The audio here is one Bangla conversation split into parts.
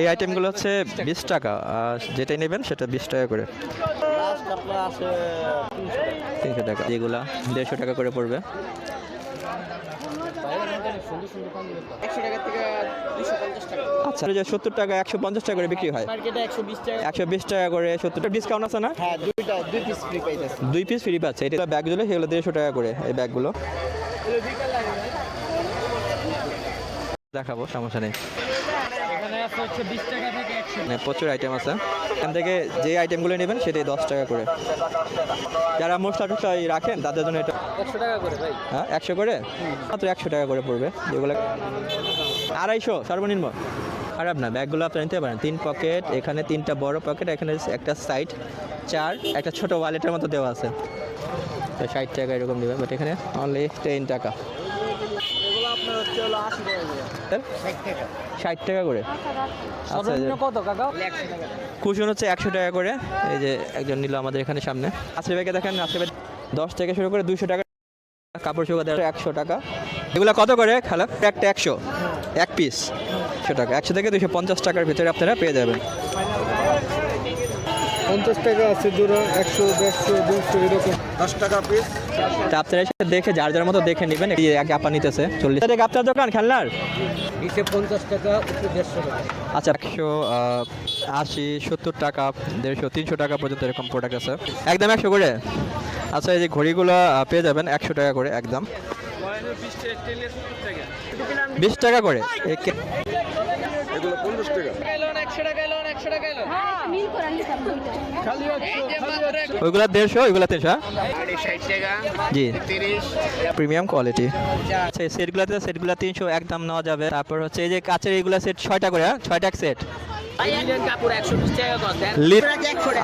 এই আইটেমগুলো হচ্ছে বিশ টাকা, আর যেটাই নেবেন সেটা বিশ টাকা করে। তিনশো টাকা। যেগুলা দেড়শো টাকা করে পড়বে। আচ্ছা যে সত্তর টাকা, একশো পঞ্চাশ টাকা করে বিক্রি হয়। একশো বিশ টাকা করে সত্তর টাকা। ডিসকাউন্ট আছে না? দুই পিস ফ্রি পাচ্ছে। এটা ব্যাগগুলো সেগুলো দেড়শো টাকা করে এই ব্যাগগুলো দেখাবো, সমস্যা নেই। মানে প্রচুর আইটেম আছে। এখান থেকে যে আইটেমগুলো নেবেন সেটাই দশ টাকা করে। যারা মশলা টসলা রাখেন তাদের জন্য এটা একশো টাকা করে ভাই। হ্যাঁ একশো করে? মাত্র একশো টাকা করে পড়বে। যেগুলো আড়াইশো সর্বনিম্ন। খারাপ না ব্যাগগুলো আপনি নিতে পারেন। তিন পকেট এখানে তিনটা বড় পকেট এখানে একটা সাইড চার একটা ছোট ওয়ালেটের মতো দেওয়া আছে। তো ষাট টাকা এরকম দেবে বাট এখানে অনলি টেন টাকা এগুলো আপনার হচ্ছে হলো আশি টাকা করে ষাট টাকা করে। আচ্ছা কত কাকা? কুশন হচ্ছে একশো টাকা করে। এই যে একজন নিল আমাদের এখানে সামনে। আশি ব্যাগে দেখেন আশি ব্যাগ দশ থেকে শুরু করে দুশো টাকা কাপড় শুকাতে একশো টাকা। এগুলো কত করে খালা? একটা একশো এক পিস একশো টাকা। একশো থেকে দুশো পঞ্চাশ টাকার ভিতরে আপনারা পেয়ে যাবেন। পঞ্চাশ টাকা আছে দুটো একশো দেড়শো দুশো এরকম। দশ টাকা পিস তা আপনারা এসে দেখে যার যার মতো দেখে নেবেন এই এক আপা নিতেছে। চল্লিশ টাকা আপনার দোকান খেলনার? বিশে পঞ্চাশ টাকা একটু দেড়শো টাকা। আচ্ছা একশো আশি সত্তর টাকা দেড়শো তিনশো টাকা পর্যন্ত এরকম প্রোডাক্ট আছে। একদম একশো করে? আচ্ছা এই যে ঘড়িগুলো পেয়ে যাবেন একশো টাকা করে একদম। বিশ টাকা করে? এ কে- মিল করে নিতাম দুইটা ওইগুলা দেড়শো ওইগুলা তিনশো জি। Premium quality. আচ্ছা সেটগুলোতে সেটগুলো তিনশো একদম নেওয়া যাবে। তারপর হচ্ছে এই যে কাচের এইগুলো সেট ছয়টা করে হ্যাঁ? ছয়টা সেট।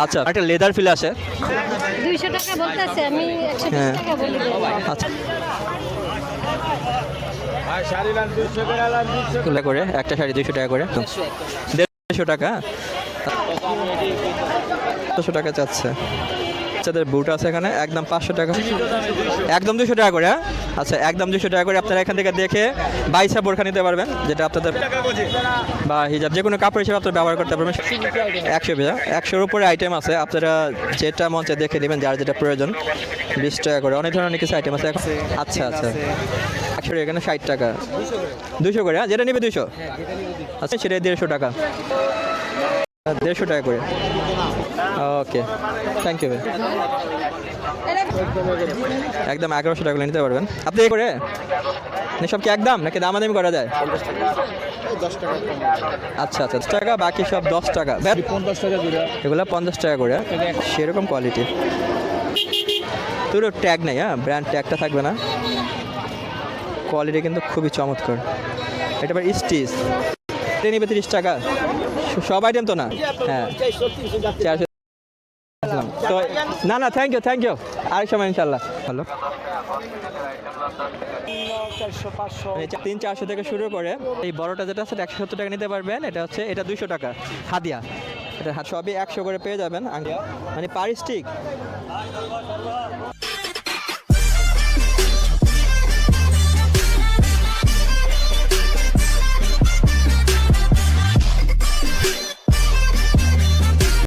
আচ্ছা একটা লেদার ফিল আছে দুইশো টাকা বলতেছে আমি একশো বিশ হ্যাঁ। টাকা বলি। আচ্ছা। করে একটা শাড়ি দুশো টাকা করে। দেড়শো টাকা দুশো টাকা চাচ্ছে। বাচ্চাদের বুট আছে এখানে, একদম পাঁচশো টাকা। একদম দুশো টাকা করে হ্যাঁ? আচ্ছা একদম দুশো টাকা করে আপনারা এখান থেকে দেখে বাইসা বোরখা নিতে পারবেন, যেটা আপনাদের বা হিজাব যে কোনো কাপড় হিসেবে আপনারা ব্যবহার করতে পারবেন। একশো বিঘা একশোর উপরে আইটেম আছে, আপনারা যেটা মঞ্চে দেখে নেবেন, যার যেটা প্রয়োজন, বিশ টাকা করে। অনেক ধরনের কিছু আইটেম আছে আচ্ছা আচ্ছা। একশো এখানে ষাট টাকা। দুশো করে হ্যাঁ? যেটা নেবে দুশো আচ্ছা সেটা দেড়শো টাকা। দেড়শো টাকা করে। ওকে থ্যাংক ইউ একদম এগারোশো টাকা করে নিতে পারবেন। আপনি করে? সব কি একদম? নাকি দামাদামি করা যায়? আচ্ছা আচ্ছা টাকা, বাকি সব দশ টাকা। পঞ্চাশ টাকা দিলে এগুলো পঞ্চাশ টাকা করে। সেরকম কোয়ালিটি তোর ট্যাগ নেই হ্যাঁ? ব্র্যান্ড ট্যাগটা থাকবে না। কোয়ালিটি কিন্তু খুবই চমৎকার। এটা আবার স্টিচ এটা তিরিশ টাকা। সব আইটেম তো না? হ্যাঁ। চারশো না না থ্যাংক ইউ থ্যাংক ইউ আরেক সময় ইনশাল্লাহ হ্যালো। তিন চারশো থেকে শুরু করে এই বড়টা যেটা আছে একশো সত্তর টাকা নিতে পারবেন। এটা হচ্ছে, এটা দুশো টাকা। হাদিয়া। এটা সবই একশো করে পেয়ে যাবেন। মানে পার স্টিক